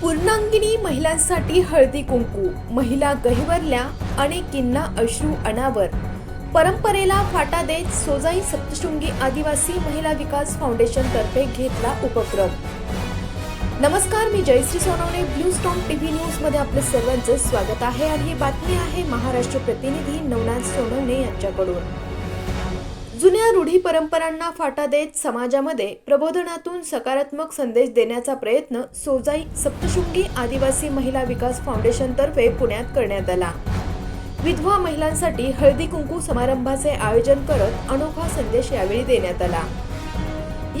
पूर्णांगिनी महिलांसाठी हळदी कुंकू महिला गहिवरल्या अनेकींना अश्रू अनावर. परंपरेला फाटा देत सोजाई सप्तशृंगी आदिवासी महिला विकास फाउंडेशन तर्फे घेतला उपक्रम. नमस्कार मी Jayashree Sonawane Blue Storm TV न्यूजमध्ये आपलं सर्वांचं स्वागत आहे आणि ही बातमी आहे महाराष्ट्र प्रतिनिधी नवनाथ सोनवणे यांच्याकडून. जुन्या रूढी परंपरांना फाटा देत समाजामध्ये प्रबोधनातून सकारात्मक संदेश देण्याचा प्रयत्न सोजाई सप्तशृंगी आदिवासी महिला विकास फाउंडेशनतर्फे पुण्यात करण्यात आला. विधवा महिलांसाठी हळदी कुंकू समारंभाचे आयोजन करत अनोखा संदेश यावेळी देण्यात आला.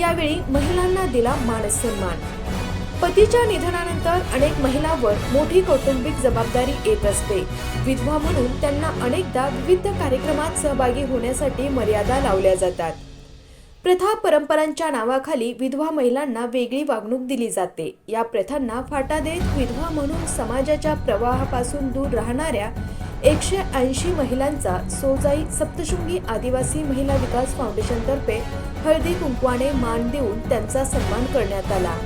यावेळी महिलांना दिला मानसन्मान पतीच्या निधनानंतर अनेक महिलांवर मोठी कौटुंबिक जबाबदारी येत असते. विधवा म्हणून त्यांना अनेकदा विविध कार्यक्रमात सहभागी होण्यासाठी मर्यादा लावल्या जातात. प्रथा परंपरांच्या नावाखाली विधवा महिलांना वेगळी वागणूक दिली जाते. या प्रथांना फाटा देत विधवा म्हणून समाजाच्या प्रवाहापासून दूर राहणाऱ्या एकशे ऐंशी महिलांचा सोजाई सप्तशृंगी आदिवासी महिला विकास फाउंडेशनतर्फे हळदी कुंकवाने मान देऊन त्यांचा सन्मान करण्यात आला.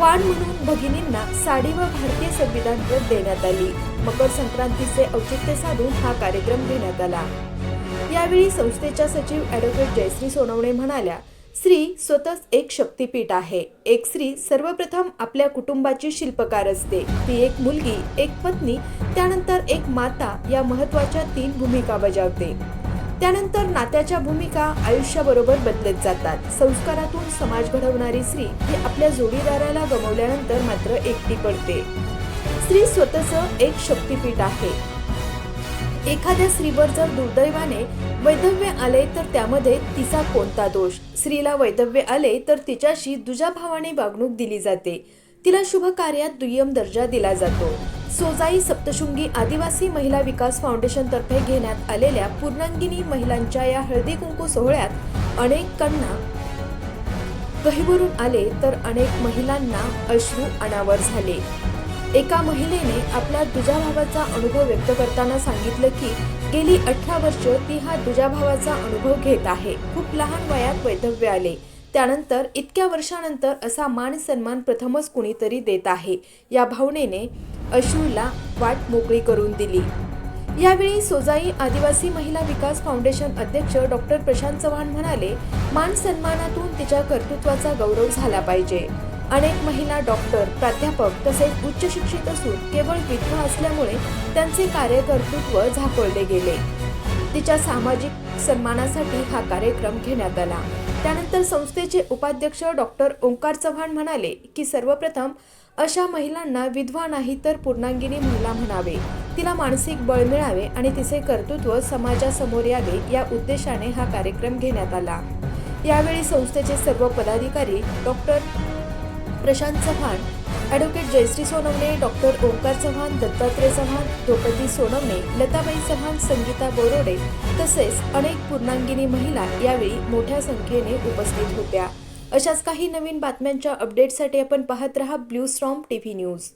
वाण म्हणून भगिनींना साडी व भारतीय संविधान प्रत देण्यात आली. मकर संक्रांतीचे औचित्य साधून हा कार्यक्रम घेण्यात आला. यावेळी संस्थेच्या सचिव ॲडव्होकेट जयश्री सोनवणे म्हणाल्या स्त्री स्वतःच एक शक्तीपीठ आहे. एक स्त्री सर्वप्रथम आपल्या कुटुंबाची शिल्पकार असते. ती एक मुलगी एक पत्नी त्यानंतर एक माता या महत्त्वाच्या तीन भूमिका बजावते. त्यानंतर नात्याच्या भूमिका आयुष्याबरोबर बदलत जातात. संस्कारातून समाज घडवणारी स्त्री ही आपल्या जोडीदाराला गमवल्यानंतर मात्र एकटी पडते. स्त्री स्वतःच एक शक्तीपीठ आहे. एखाद्या स्त्रीवर जर दुर्दैवाने वैधव्य आले तर त्यामध्ये तिचा कोणता दोष? स्त्रीला वैधव्य आले तर तिच्याशी दुजाभावाने वागणूक दिली जाते. तिला शुभ कार्यात दुय्यम दर्जा दिला जातो. सोजाई सप्तशृंगी आदिवासी महिला विकास फाउंडेशनतर्फे घेण्यात आलेल्या पूर्णांगिनी महिलांच्या या हळदी कुंकू सोहळ्यात अनेकांना गहिवरून आले तर अनेक महिलांना अश्रू अनावर झाले. एका महिलेने आपल्या दुजाभावाचा अनुभव व्यक्त करताना सांगितलं की गेली अठरा वर्ष ती हा दुजाभावाचा अनुभव घेत आहे. खूप लहान वयात वैधव्य आले. त्यानंतर इतक्या वर्षानंतर असा मान सन्मान प्रथमच कुणीतरी देत आहे. या भावनेने अश्रूला वाट मोकळी करून दिली. यावेळी सोजाई आदिवासी महिला विकास फाउंडेशन अध्यक्ष डॉक्टर प्रशांत चव्हाण म्हणाले मान सन्मानातून तिच्या कर्तृत्वाचा गौरव झाला पाहिजे. अनेक महिला डॉक्टर प्राध्यापक तसेच उच्च शिक्षित असून केवळ विधवा असल्यामुळे त्यांचे कार्यकर्तृत्व झाकोळले गेले. तिच्या सामाजिक सन्मानासाठी हा कार्यक्रम घेण्यात आला. त्यानंतर संस्थेचे उपाध्यक्ष डॉक्टर ओंकार चव्हाण म्हणाले की सर्वप्रथम अशा महिलांना विधवा नाही तर पूर्णांगिनी महिला म्हणावे. तिला मानसिक बळ मिळावे आणि तिचे कर्तृत्व समाजासमोर यावे या उद्देशाने हा कार्यक्रम घेण्यात आला. यावेळी संस्थेचे सर्व पदाधिकारी doctor Prashant Chavan advocate Jayashree Sonawane doctor Omkar Chavan Dattatray Chavan Draupadi Sonawane Latabai Chavan Sangeeta Borode तसेच अनेक पूर्णांगिनी महिला यावेळी मोठ्या संख्येने उपस्थित होत्या. अशाच काही नवीन बातम्यांच्या अपडेटसाठी आपण पाहत रहा ब्ल्यू स्ट्रॉम टीव्ही न्यूज.